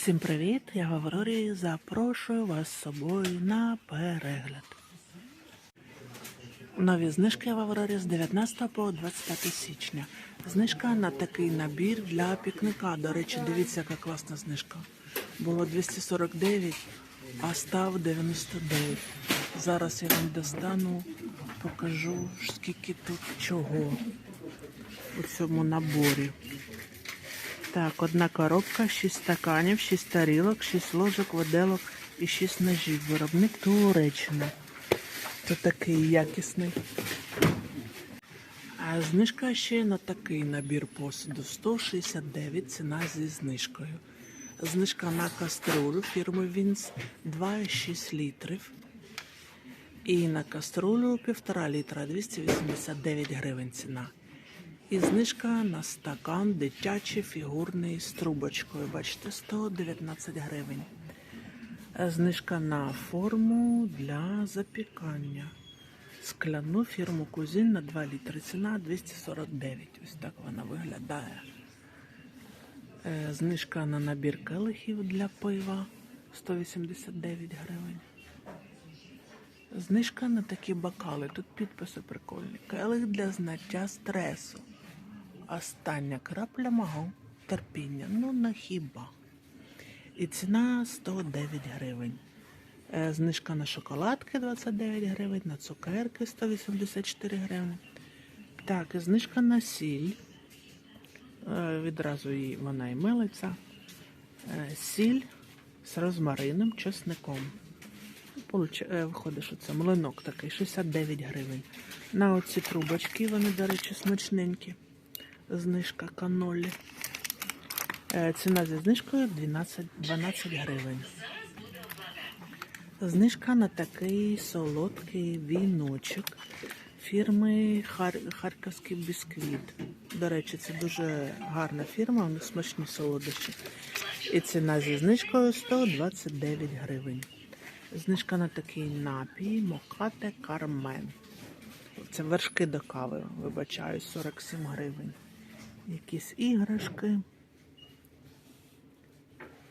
Всім привіт! Я в Аврорі. Запрошую вас з собою на перегляд. Нові знижки в Аврорі з 19 по 25 січня. Знижка на такий набір для пікника. До речі, дивіться, яка класна знижка. Було 249, а став 99. Зараз я вам достану, покажу, скільки тут чого у цьому наборі. Так, одна коробка, 6 стаканів, 6 тарілок, 6 ложок, виделок і 6 ножів. Виробник Туреччина. Це такий якісний. А знижка ще на такий набір посуду 169 ціна зі знижкою. Знижка на каструлю фірми Вінс 2,6 літрів. І на каструлю 1,5 літра 289 гривень ціна. І знижка на стакан дитячий фігурний з трубочкою. Бачите, 119 гривень. Е, Знижка на форму для запікання. Скляну фірму Кузін на 2 літри. Ціна 249. Ось так вона виглядає. Е, Знижка на набір келихів для пива 189 гривень. Знижка на такі бокали. Тут підписи прикольні. Келих для зняття стресу. Остання крапля мого терпіння. Ну на хіба. І ціна 109 гривень. Е, Знижка на шоколадки 29 гривень, на цукерки 184 гривень. Так, і знижка на сіль. Е, Відразу її вона і милиться. Е, Сіль з розмарином, чесником. Виходить, що це млинок такий, 69 гривень. На оці трубочки, вони, до речі, смачненькі. Знижка канолі. Е, Ціна зі знижкою 12, 12 гривень. Знижка на такий солодкий віночок фірми Хар... Харківський бісквіт. До речі, це дуже гарна фірма, у них смачні солодощі. І ціна зі знижкою 129 гривень. Знижка на такий напій Мокате Кармен. Це вершки до кави, вибачаю, 47 гривень. Якісь іграшки,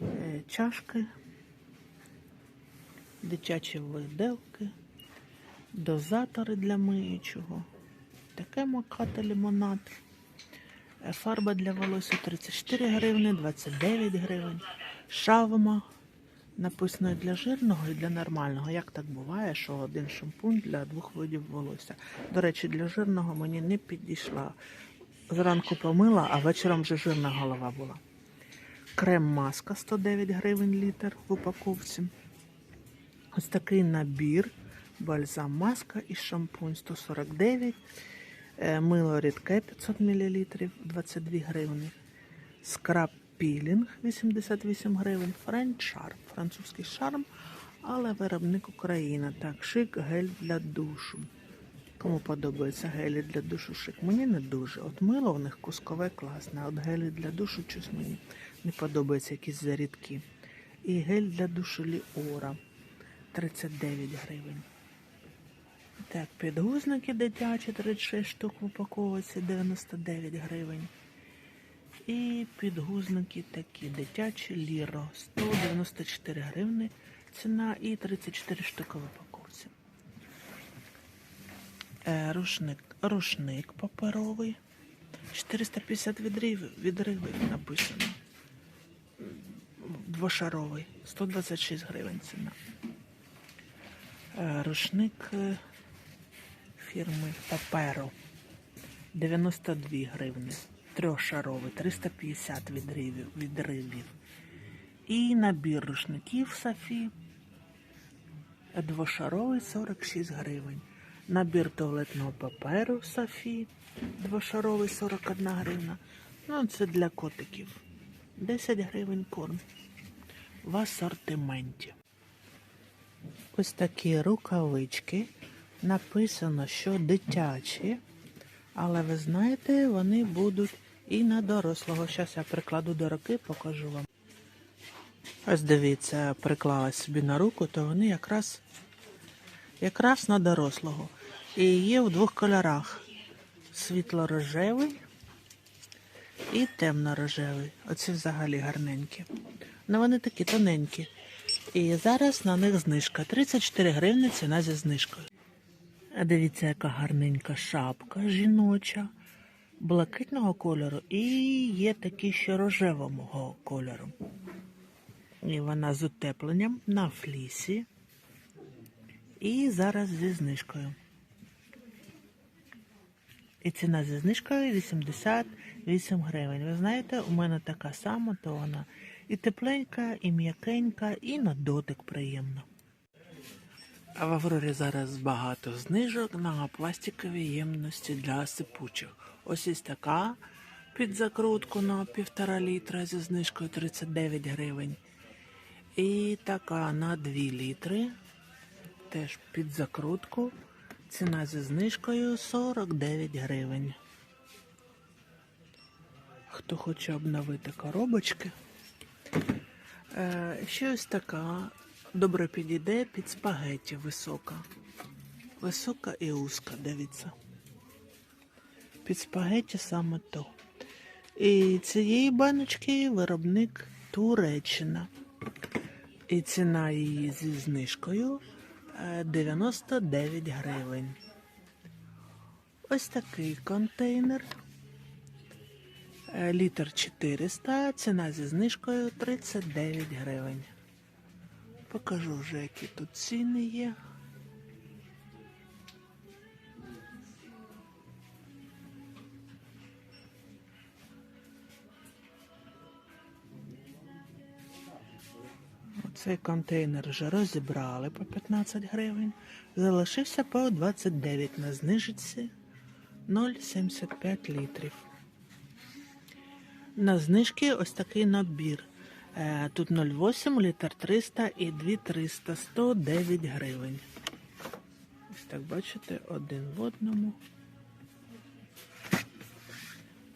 е, чашки, дитячі виделки, дозатори для миючого, таке макати лимонад, Е, фарба для волосся 34 гривни, 29 гривень, шавма. Написано для жирного і для нормального. Як так буває, що один шампунь для двох видів волосся. До речі, для жирного мені не підійшла. Зранку помила, а вечором вже жирна голова була. Крем-маска 109 гривень літр в упаковці. Ось такий набір. Бальзам маска і шампунь 149. Е, Мило рідке 500 мл 22 гривні. Скраб пілінг 88 гривень. Френч шарм. Французький шарм, але виробник Україна. Так, шик гель для душу. Кому подобається гелі для душу шик? Мені не дуже. От мило у них кускове класне, от гелі для душу щось мені не подобається якісь зарідки. І гель для душу Ліора 39 гривень. Так, підгузники дитячі 36 штук в упаковці 99 гривень. І підгузники такі дитячі ліро 194 гривни ціна і 34 штуки в упаковці. Е, рушник, рушник паперовий. 450 відривів, відривів написано. Двошаровий. 126 гривень ціна. Е, Рушник е, фірми Паперо 92 гривни. Трьохшаровий, 350 відривів, відривів. І набір рушників Софі двошаровий 46 гривень. Набір туалетного паперу Софі двошаровий 41 гривна. Ну, це для котиків. 10 гривень корм в асортименті. Ось такі рукавички. Написано, що дитячі, але ви знаєте, вони будуть і на дорослого. Зараз я прикладу до руки, покажу вам. Ось дивіться, приклала собі на руку, то вони якраз, якраз на дорослого. І є в двох кольорах: світло-рожевий і темно-рожевий. Оці взагалі гарненькі. Ну вони такі тоненькі. І зараз на них знижка. 34 гривні ціна зі знижкою. А дивіться, яка гарненька шапка жіноча, блакитного кольору і є такі ще рожевого кольору. І вона з утепленням на флісі. І зараз зі знижкою. І ціна зі знижкою 88 гривень. Ви знаєте, у мене така сама, то вона і тепленька, і м'якенька, і на дотик приємно. А в Аврорі зараз багато знижок на пластикові ємності для сипучих. Ось ось така під закрутку на півтора літра зі знижкою 39 гривень. І така на 2 літри, теж під закрутку. Ціна зі знижкою 49 гривень. Хто хоче обновити коробочки. Е, ще ось така добре підійде під спагетті висока. Висока і узка, дивіться. Під спагетті саме то. І цієї баночки виробник Туреччина. І ціна її зі знижкою 99 гривень. Ось такий контейнер. Е, Літр 400, ціна зі знижкою 39 гривень. Покажу вже, які тут ціни є. Цей контейнер вже розібрали по 15 гривень. Залишився по 29 на знижці 0,75 літрів. На знижки ось такий набір. Е, Тут 0,8 літр 300 і 2,300 109 гривень. Ось так бачите, один в одному.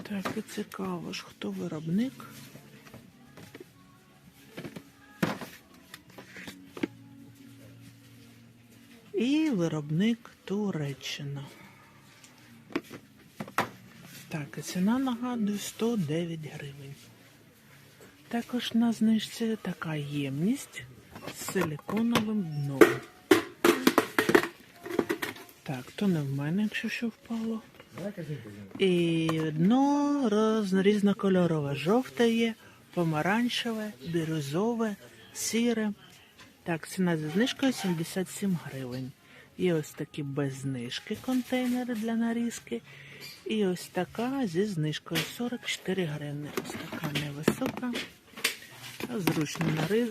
Так, і цікаво ж, хто виробник. І виробник Туреччина. Так, і ціна нагадую 109 гривень. Також на знижці така ємність з силиконовим дном. Так, то не в мене, якщо що впало. І дно різнокольорове. Жовте є, помаранчеве, бірюзове, сіре. Так, ціна за знижкою 77 гривень. Є ось такі без знижки контейнери для нарізки. І ось така зі знижкою 44 гривні. Ось така невисока. Зручно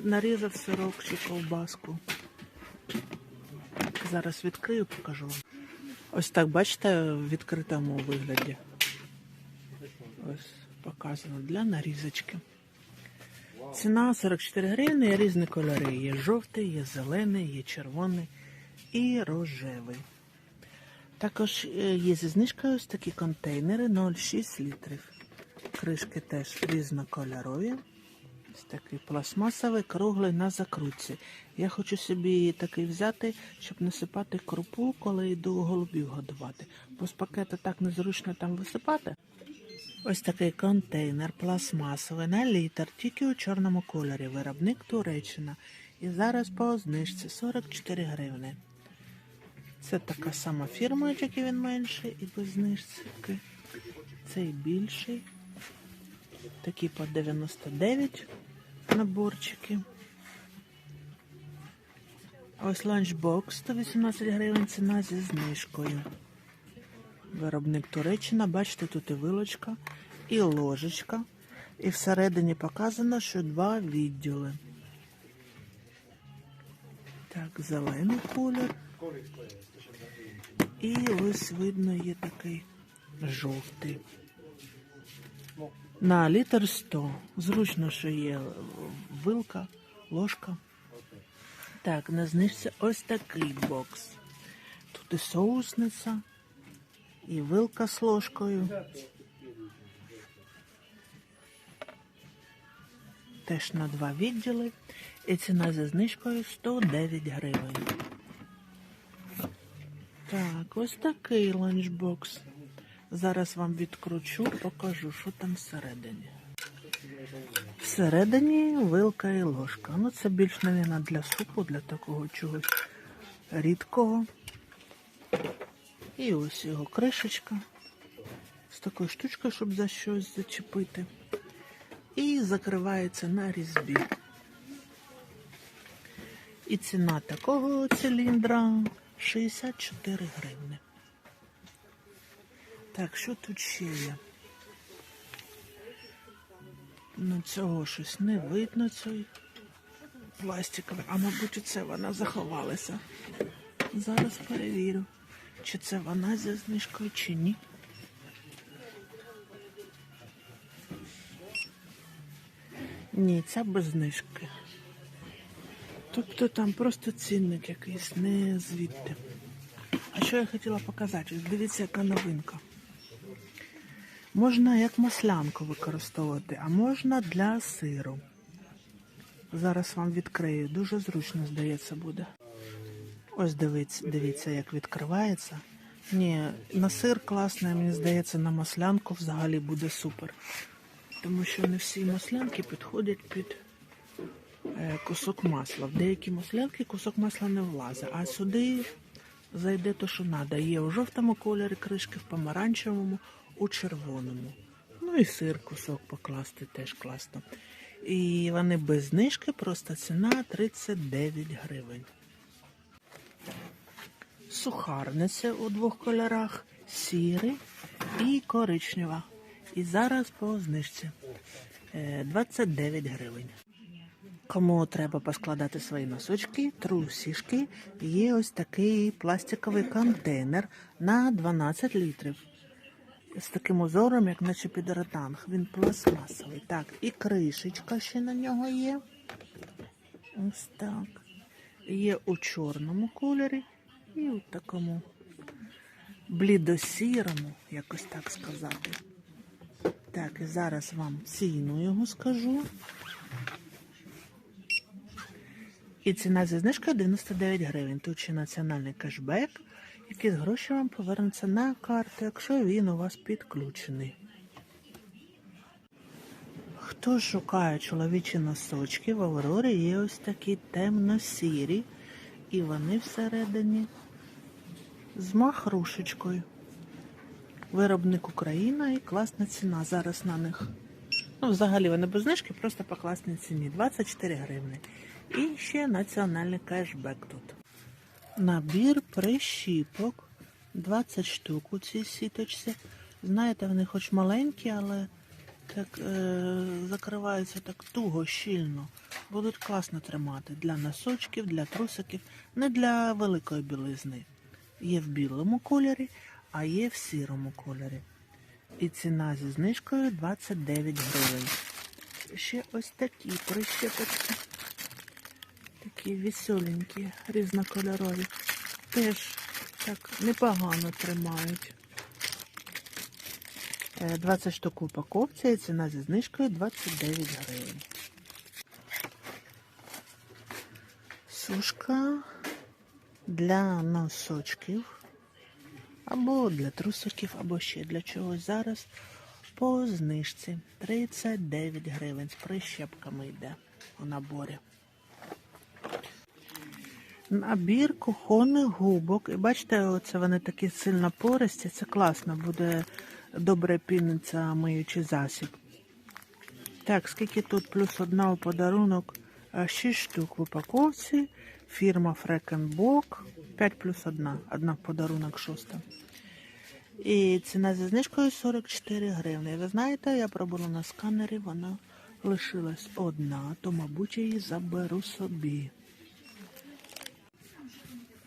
нарізав сирок чи ковбаску. Зараз відкрию, покажу вам. Ось так, бачите, в відкритому вигляді. Ось показано для нарізочки. Ціна 44 гривні, є різні кольори. Є жовтий, є зелений, є червоний і рожевий. Також е, є зі знижкою ось такі контейнери 0,6 літрів. Кришки теж різнокольорові. Ось такий пластмасовий, круглий на закрутці. Я хочу собі такий взяти, щоб насипати крупу, коли йду голубів годувати. Бо з пакета так незручно там висипати. Ось такий контейнер пластмасовий на літр, тільки у чорному кольорі. Виробник Туреччина. І зараз по знижці 44 гривни. Це така сама фірма, тільки він менший і без знижки. Цей більший. Такі по 99 наборчики. Ось ланчбокс 118 гривень ціна зі знижкою. Виробник Туреччина, бачите, тут і вилочка, і ложечка. І всередині показано, що два відділи. Так, зелений колір. І ось видно є такий жовтий. На літр 100. Зручно, що є вилка, ложка. Так, на знижці ось такий бокс. Тут і соусниця, і вилка з ложкою. Теж на два відділи. І ціна за знижкою 109 гривень. Так, ось такий ланчбокс. Зараз вам відкручу, покажу, що там всередині. Всередині вилка і ложка. Ну, це більш, мабуть, для супу, для такого чогось рідкого. І ось його кришечка з такою штучкою, щоб за щось зачепити. І закривається на різьбі. І ціна такого циліндра 64 гривни. Так, що тут ще є? Ну, цього щось не видно, цей пластиковий. А мабуть, це вона заховалася. Зараз перевірю, чи це вона зі знижкою, чи ні. Ні, ця без знижки. Тобто там просто цінник якийсь, не звідти. А що я хотіла показати? Дивіться, яка новинка. Можна як маслянку використовувати, а можна для сиру. Зараз вам відкрию. Дуже зручно, здається, буде. Ось дивіться, дивіться, як відкривається. Ні, на сир класно, мені здається, на маслянку взагалі буде супер. Тому що не всі маслянки підходять під е, кусок масла. В деякі маслянки кусок масла не влазить, а сюди зайде то, що треба. Є у жовтому кольорі кришки, в помаранчевому, у червоному. Ну і сир кусок покласти теж класно. І вони без знижки, просто ціна 39 гривень. Сухарниця у двох кольорах, сірий і коричнева. І зараз по знижці е, 29 гривень. Кому треба поскладати свої носочки, трусішки, є ось такий пластиковий контейнер на 12 літрів. З таким узором, як наче під ретанг. Він пластмасовий. Так, і кришечка ще на нього є. Ось так. Є у чорному кольорі і у такому блідосірому, якось так сказати. Так, і зараз вам ціну його скажу. І ціна зі знижкою 99 гривень. Тут ще національний кешбек, який з гроші вам повернеться на карту, якщо він у вас підключений. Хто шукає чоловічі носочки, в Аврорі є ось такі темно-сірі, і вони всередині з махрушечкою. Виробник Україна і класна ціна зараз на них. Ну, взагалі вони без знижки, просто по класній ціні 24 гривни. І ще національний кешбек тут. Набір прищіпок 20 штук у цій сіточці. Знаєте, вони хоч маленькі, але так е, закриваються так туго, щільно. Будуть класно тримати для носочків, для трусиків, не для великої білизни. Є в білому кольорі, а є в сірому кольорі. І ціна зі знижкою 29 гривень. Ще ось такі прищепочки. Такі веселенькі, різнокольорові. Теж так непогано тримають. Е, 20 штук в упаковці і ціна зі знижкою 29 гривень. Сушка для носочків. Або для трусиків, або ще для чогось. Зараз по знижці 39 гривень. З прищепками йде у наборі. Набір кухонних губок. І бачите, оце вони такі сильно пористі. Це класно, буде добре піниться миючий засіб. Так, скільки тут плюс одна у подарунок? 6 штук в упаковці. Фірма Фрекенбок. 5 плюс 1. Одна в подарунок шоста. І ціна зі знижкою 44 гривні. Ви знаєте, я пробувала на сканері, вона лишилась одна, то, мабуть, її заберу собі.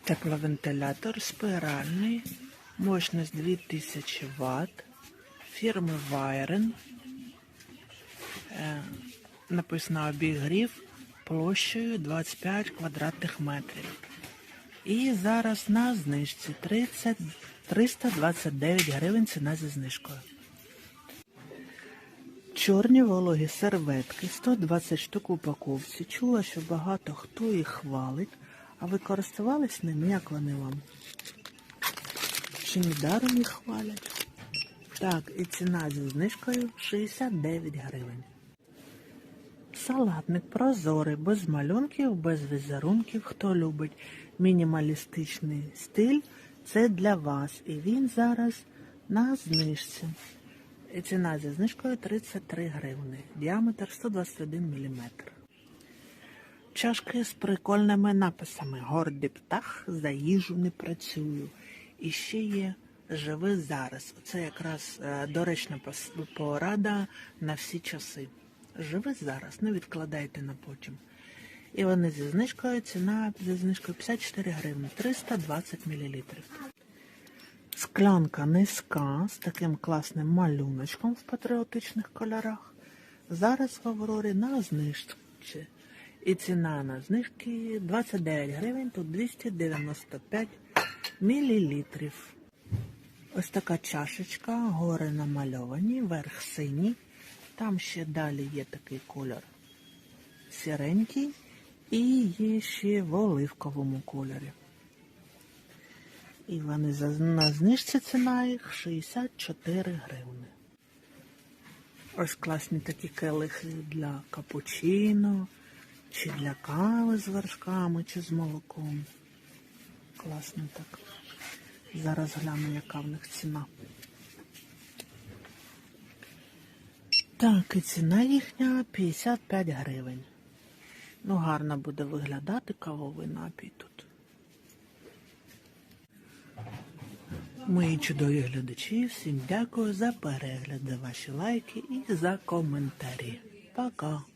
Тепловентилятор спиральний, мощність 2000 Вт, фірми Вайрен. Написано обігрів площею 25 квадратних метрів. І зараз на знижці 30, 329 гривень ціна зі знижкою. Чорні вологі серветки, 120 штук упаковці. Чула, що багато хто їх хвалить. А ви користувались ними? Як вони вам? Чи недаром їх хвалять? Так, і ціна зі знижкою 69 гривень. Салатник прозорий, без малюнків, без візерунків. Хто любить мінімалістичний стиль, це для вас. І він зараз на знижці. І ціна зі знижкою 33 гривни. Діаметр 121 мм. Чашки з прикольними написами. Гордий птах за їжу не працюю. І ще є живи зараз. Це якраз е, доречна порада на всі часи. Живи зараз, не відкладайте на потім. І вони зі знижкою, ціна зі знижкою 54 гривні, 320 мл. Склянка низька з таким класним малюночком в патріотичних кольорах. Зараз в Аврорі на знижці. І ціна на знижки 29 гривень, тут 295 мілілітрів. Ось така чашечка, гори намальовані, верх синій. Там ще далі є такий кольор сіренький і є ще в оливковому кольорі. І вони на знижці ціна їх 64 гривни. Ось класні такі келихи для капучино, чи для кави з вершками, чи з молоком. Класно так. Зараз гляну, яка в них ціна. Так, і ціна їхня 55 гривень. Ну, гарно буде виглядати кавовий напій тут. Мої чудові глядачі, всім дякую за перегляд, за ваші лайки і за коментарі. Пока!